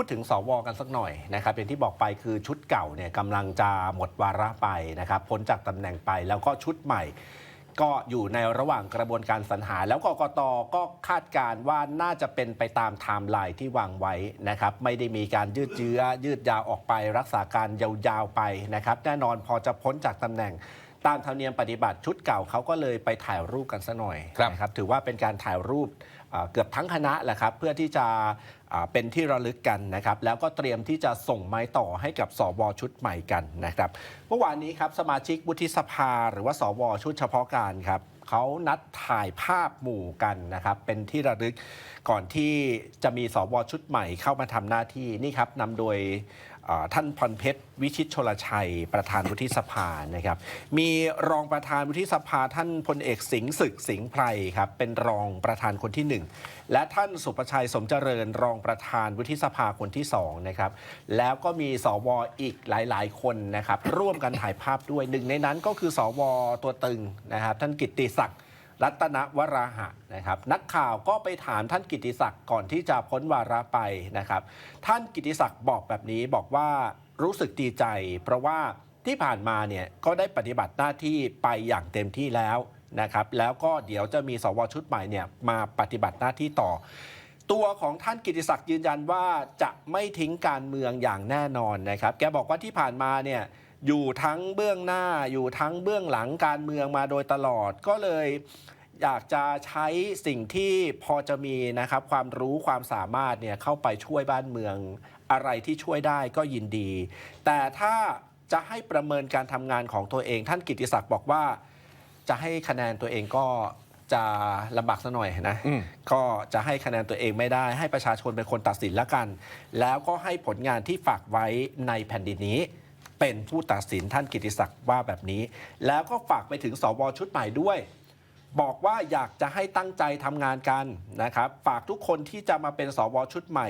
พูดถึงสวกันสักหน่อยนะครับอย่างที่บอกไปคือชุดเก่าเนี่ยกำลังจะหมดวาระไปนะครับพ้นจากตำแหน่งไปแล้วก็ชุดใหม่ ก็อยู่ในระหว่างกระบวนการสรรหา แล้วกกตก็คาดการณ์ว่าน่าจะเป็นไปตามไทม์ไลน์ที่วางไว้นะครับ ไม่ได้มีการยืดเยื้อยืดยาวออกไป รักษาการยาวๆไปนะครับ แน่นอนพอจะพ้นจากตำแหน่ง ตามธรรมเนียมปฏิบัติชุดเก่าเขาก็เลยไปถ่ายรูปกันซะหน่อยครับ นะครับถือว่าเป็นการถ่ายรูปเอ่อเกือบทั้งคณะแหละครับเพื่อที่จะอ่าเป็นที่ระลึกกันนะครับ แล้วก็เตรียมที่จะส่งไม้ต่อให้กับสวชุดใหม่กันนะครับเมื่อวานนี้ครับสมาชิกวุฒิสภาหรือว่าสวชุดเฉพาะการครับเขานัดถ่ายภาพหมู่กันนะครับ เป็นที่ระลึกก่อนที่จะมีสวชุดใหม่เข้ามาทำหน้าที่นี่ครับนำโดยอ่า ท่านพรเพชรวิชิตชลชัย ประธานวุฒิสภานะครับ มีรองประธานวุฒิสภาท่านพลเอกสิงห์ศึกสิงห์ไพรครับเป็นรองประธานคนที่หนึ่งและท่านสุประชัยสมเจริญรองประธานวุฒิสภาคนที่สองนะครับแล้วก็มีสวอีกหลาย ๆ คนนะครับร่วมกันถ่ายภาพด้วยหนึ่งในนั้นก็คือสวตัวตึงนะครับท่านกิตติศักดิ์ รัตนวราหะนะครับ นักข่าวก็ไปถามท่านกิติศักดิ์ก่อนที่จะพ้นวาระไปนะครับ ท่านกิติศักดิ์บอกแบบนี้บอกว่ารู้สึกดีใจ เพราะว่าที่ผ่านมาเนี่ยก็ได้ปฏิบัติหน้าที่ไปอย่างเต็มที่แล้วนะครับ แล้วก็เดี๋ยวจะมีสวชุดใหม่เนี่ยมาปฏิบัติหน้าที่ต่อ ตัวของท่านกิติศักดิ์ยืนยันว่าจะไม่ทิ้งการเมืองอย่างแน่นอนนะครับ แกบอกว่าที่ผ่านมาเนี่ย อยู่ทั้งเบื้องหน้าอยู่ทั้งเบื้องหลังการเมืองมาโดยตลอดก็เลยอยากจะใช้สิ่งที่พอจะมีนะครับ ความรู้ความสามารถเนี่ยเข้าไปช่วยบ้านเมืองอะไรที่ช่วยได้ก็ยินดี แต่ถ้าจะให้ประเมินการทำงานของตัวเอง ท่านกิติศักดิ์บอกว่า จะให้คะแนนตัวเองก็จะลำบากซะหน่อยนะอืมก็จะให้คะแนนตัวเองไม่ได้ ให้ประชาชนเป็นคนตัดสินแล้วกัน แล้วก็ให้ผลงานที่ฝากไว้ในแผ่นดินนี้ เป็นผู้ตัดสินท่านกิติศักดิ์ว่าแบบนี้ แล้วก็ฝากไปถึงสวชุดใหม่ด้วย บอกว่าอยากจะให้ตั้งใจทำงานกันนะครับ ฝากทุกคนที่จะมาเป็นสวชุดใหม่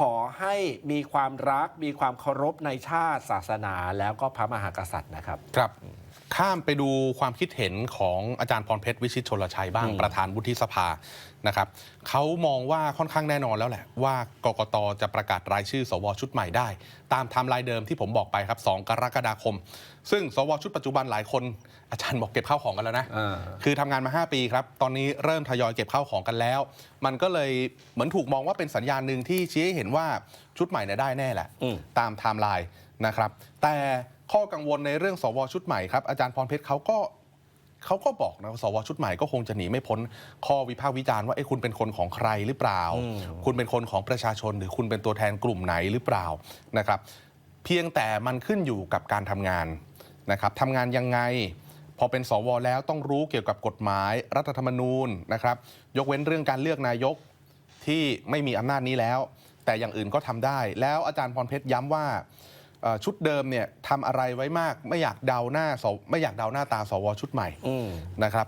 ขอให้มีความรัก มีความเคารพในชาติศาสนา แล้วก็พระมหากษัตริย์นะครับ ครับ ข้ามไปดูความคิดเห็นของอาจารย์พรเพชรวิชิตชลชัยบ้างอืมประธานวุฒิสภานะครับเขามองว่าค่อนข้างแน่นอนแล้วแหละ ว่ากกตจะประกาศรายชื่อ สวชุดใหม่ได้ ตามไทม์ไลน์เดิมที่ผมบอกไปครับ 2 กรกฎาคม ซึ่งสวชุดปัจจุบันหลายคนอาจารย์บอกเก็บข้าวของกันแล้วนะอ่าคือทำงานมา 5 ปีครับ ตอนนี้เริ่มทยอยเก็บข้าวของกันแล้ว มันก็เลยเหมือนถูกมองว่าเป็นสัญญาณหนึ่งที่ชี้ให้เห็นว่าชุดใหม่เนี่ยได้แน่แหละอืมตามไทม์ไลน์นะครับแต่ข้อกังวลในเรื่องสวชุดใหม่ครับอาจารย์พรเพชรเขาก็ เขาก็บอกนะว่าสวชุดใหม่ก็คงจะหนีไม่พ้นข้อวิพากษ์วิจารณ์ว่าเอ้คุณเป็นคนของใครหรือเปล่าอืมคุณเป็นคนของประชาชน หรือคุณเป็นตัวแทนกลุ่มไหนหรือเปล่านะครับ เพียงแต่มันขึ้นอยู่กับการทำงานนะครับทำงานยังไง พอเป็นสวแล้วต้องรู้เกี่ยวกับกฎหมายรัฐธรรมนูญนะครับ ยกเว้นเรื่องการเลือกนายกที่ไม่มีอำนาจนี้แล้ว แต่อย่างอื่นก็ทำได้ แล้วอาจารย์พรเพชรย้ำว่าเอ่อ ชุดเดิมเนี่ยทำอะไรไว้มาก ไม่อยากเดาหน้าสไม่อยากเดาหน้าตาสวชุดใหม่อืมนะครับ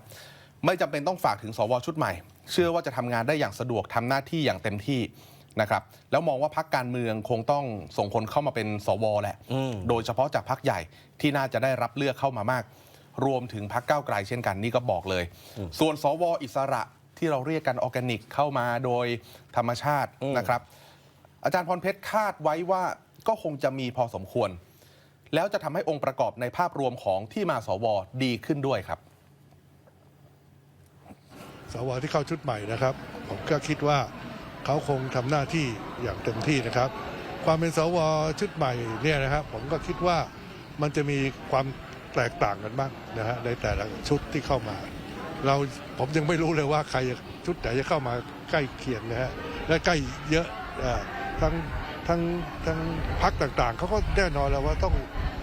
ไม่จำเป็นต้องฝากถึงสวชุดใหม่ เชื่อว่าจะทำงานได้อย่างสะดวกทำหน้าที่อย่างเต็มที่นะครับแล้วมองว่าพักการเมืองคงต้องส่งคนเข้ามาเป็นสวแหละอืมโดยเฉพาะจากพักใหญ่ที่น่าจะได้รับเลือกเข้ามามาก รวมถึงพักก้าวไกลเช่นกันนี่ก็บอกเลย ส่วนสวอิสระที่เราเรียกกันออร์แกนิกเข้ามาโดยธรรมชาติอืมนะครับ อาจารย์พรเพชรคาดไว้ว่า ก็คงจะมีพอสมควร แล้วจะทำให้องค์ประกอบในภาพรวมของที่มาสวดีขึ้นด้วยครับ สวที่เข้าชุดใหม่นะครับ ผมก็คิดว่าเขาคงทำหน้าที่อย่างเต็มที่นะครับ ความเป็นสวชุดใหม่เนี่ยนะครับผมก็คิดว่ามันจะมีความแตกต่างกันบ้างนะฮะในแต่ละชุดที่เข้ามา เราผมยังไม่รู้เลยว่าใครชุดไหนจะเข้ามาใกล้เคียงนะฮะและใกล้เยอะอ่อทั้ง ทั้งทั้งพักต่างๆ เขาก็แน่นอนแล้วว่าต้อง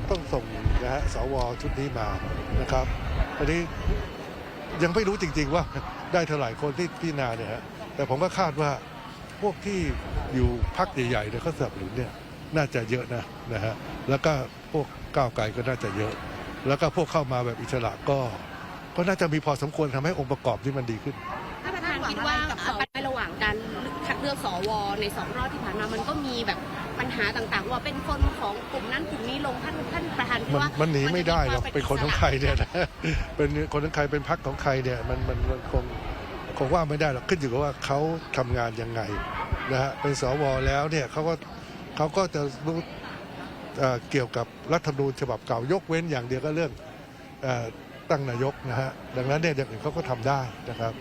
ต้องส่งนะฮะสวชุดนี้มานะครับอันนี้ยังไม่รู้จริง ๆ ว่าได้เท่าไหร่คนที่พิจารณาเนี่ยฮะแต่ผมก็คาดว่าพวกที่อยู่พักใหญ่ๆเนี่ยเขาสนับสนุนเนี่ยน่าจะเยอะนะนะฮะแล้วก็พวกก้าวไกลก็น่าจะเยอะ แล้วก็พวกเข้ามาแบบอิสระก็ ก็น่าจะมีพอสมควรทำให้องค์ประกอบที่มันดีขึ้นท่านประธานคิดว่าเอ่อไประหว่างการ คัดเลือกสวในสองรอบที่ผ่านมามันก็มีแบบปัญหาต่างๆ ว่าเป็นคนของกลุ่มนั้นกลุ่มนี้ลงท่านท่านประธานคิดมันว่ามันหนีไม่ได้หรอกมัจะเป็นคนของใครเนี่ยนะเป็นคนของใครเป็นพักของใครเนี่ยมันมันมันคงคงว่าไม่ได้หรอกขึ้นอยู่กับว่าเขาทำงานยังไงนะฮะเป็นสวแล้วเนี่ยเขาก็เขาก็จะรู้เอ่อเกี่ยวกับรัฐธรรมนูญฉบับเก่ายกเว้นอย่างเดียวก็เรื่องเอ่อตั้งนายกนะฮะดังนั้นเนี่ยอย่างอื่นเขาก็ทำได้นะครับ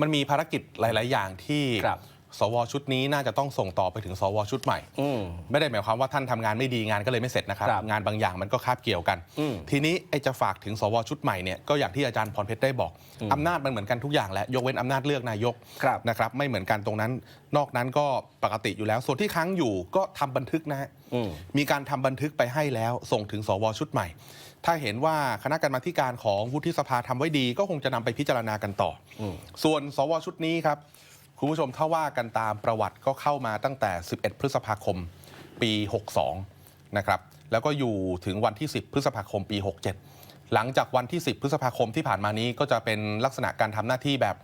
มันมีภารกิจหลาย ๆ อย่างที่ครับ สวชุดนี้น่าจะต้องส่งต่อไปถึงสวชุดใหม่ อืม ไม่ได้หมายความว่าท่านทำงานไม่ดีงานก็เลยไม่เสร็จนะครับ ครับงานบางอย่างมันก็คาบเกี่ยวกัน อืมทีนี้ไอ้จะฝากถึงสวชุดใหม่เนี่ยก็อย่างที่อาจารย์พรเพชรได้บอกอืมอำนาจมันเหมือนกันทุกอย่างแหละยกเว้นอำนาจเลือกนายกครับ นะครับ ไม่เหมือนกันตรงนั้น นอกนั้นก็ปกติอยู่แล้ว ส่วนที่ค้างอยู่ก็ทำบันทึกนะฮะ อืม มีการทำบันทึกไปให้แล้วส่งถึงสวชุดใหม่ ถ้าเห็นว่าคณะกรรมาธิการของวุฒิสภาทำไว้ดี ก็คงจะนำไปพิจารณากันต่ออมส่วนสวชุดนี้ครับ คุณผู้ชมถ้าว่ากันตามประวัติก็เข้ามาตั้งแต่ 11 พฤษภาคมปี 62 นะครับ แล้วก็อยู่ถึงวันที่ 10 พฤษภาคมปี 67 หลังจากวันที่ 10 พฤษภาคมที่ผ่านมานี้ก็จะเป็นลักษณะการทำหน้าที่แบบ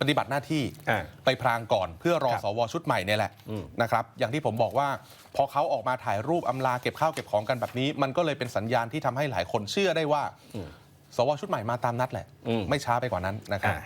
ปฏิบัติหน้าที่อ่าไปพรางก่อนเพื่อรอครับสวชุดใหม่เนี่ยแหละอืมนะครับอย่างที่ผมบอกว่า พอเขาออกมาถ่ายรูปอำลาเก็บข้าวเก็บของกันแบบนี้ มันก็เลยเป็นสัญญาณที่ทำให้หลายคนเชื่อได้ว่า สวชุดใหม่มาตามนัดแหละอืมไม่ช้าไปกว่านั้นนะครับอ่า